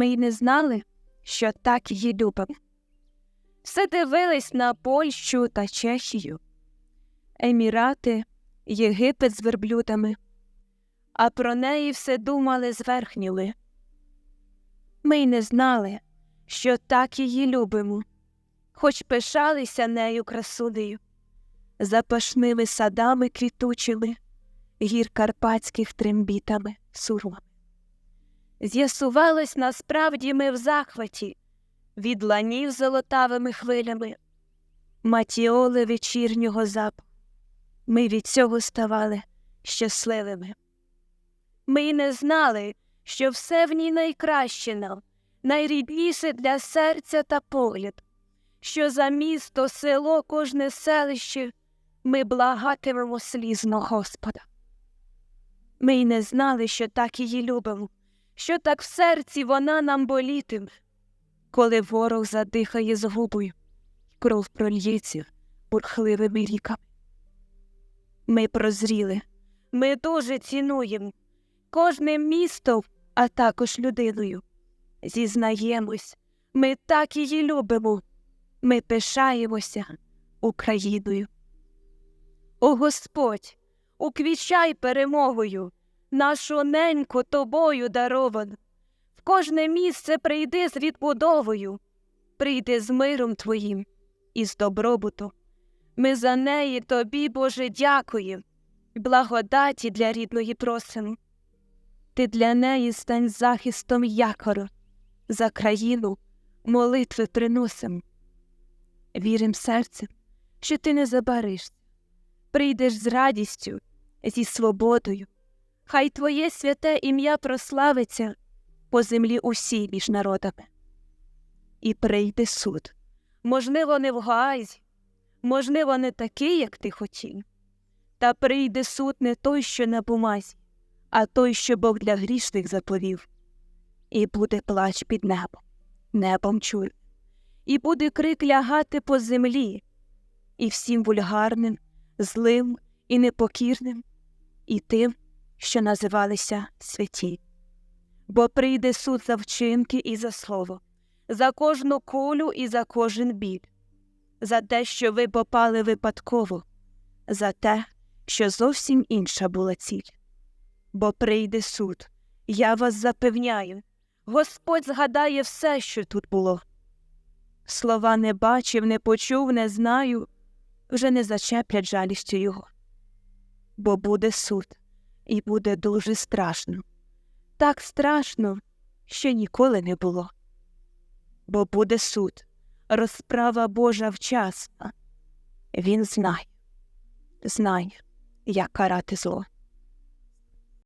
Ми й не знали, що так її любимо. Все дивились на Польщу та Чехію, Емірати, Єгипет з верблюдами, а про неї все думали зверхніли. Ми й не знали, що так її любимо, хоч пишалися нею красунею, запашними садами квітучими, гір карпатських трембітами сурмами. З'ясувалось, насправді ми в захваті від ланів золотавими хвилями, матіоли вечірнього запаху. Ми від цього ставали щасливими. Ми й не знали, що все в ній найкраще нам, найрідніше для серця та погляд, що за місто, село, кожне селище ми благатимемо слізно Господа. Ми й не знали, що так її любимо, що так в серці вона нам болітиме, коли ворог задихає згубою, кров прольється бурхливими ріками. Ми прозріли, ми дуже цінуємо кожним містом, а також людиною. Зізнаємось, ми так її любимо, ми пишаємося Україною. О Господь, уквічай перемогою, нашу неньку тобою даровану. В кожне місце прийди з відбудовою, прийди з миром твоїм і з добробутом. Ми за неї тобі, Боже, дякуємо, благодаті для рідної просимо. Ти для неї стань захистом якору, за країну молитви приносим. Вірим серцем, що ти не забаришся, прийдеш з радістю, зі свободою. Хай твоє святе ім'я прославиться по землі усій між народами. І прийде суд, можливо, не в Гаазі, можливо, не такий, як ти хотів. Та прийде суд не той, що на бумазі, а той, що Бог для грішних заповів. І буде плач під небом, небом чує, і буде крик лягати по землі, і всім вульгарним, злим і непокірним, і тим, що називалися святі. Бо прийде суд за вчинки і за слово, за кожну кулю і за кожен біль, за те, що ви попали випадково, за те, що зовсім інша була ціль. Бо прийде суд, я вас запевняю, Господь згадає все, що тут було. Слова не бачив, не почув, не знаю, вже не зачеплять жалістю його. Бо буде суд, і буде дуже страшно, так страшно, що ніколи не було. Бо буде суд, розправа Божа вчасна. Він знає, знає, як карати зло.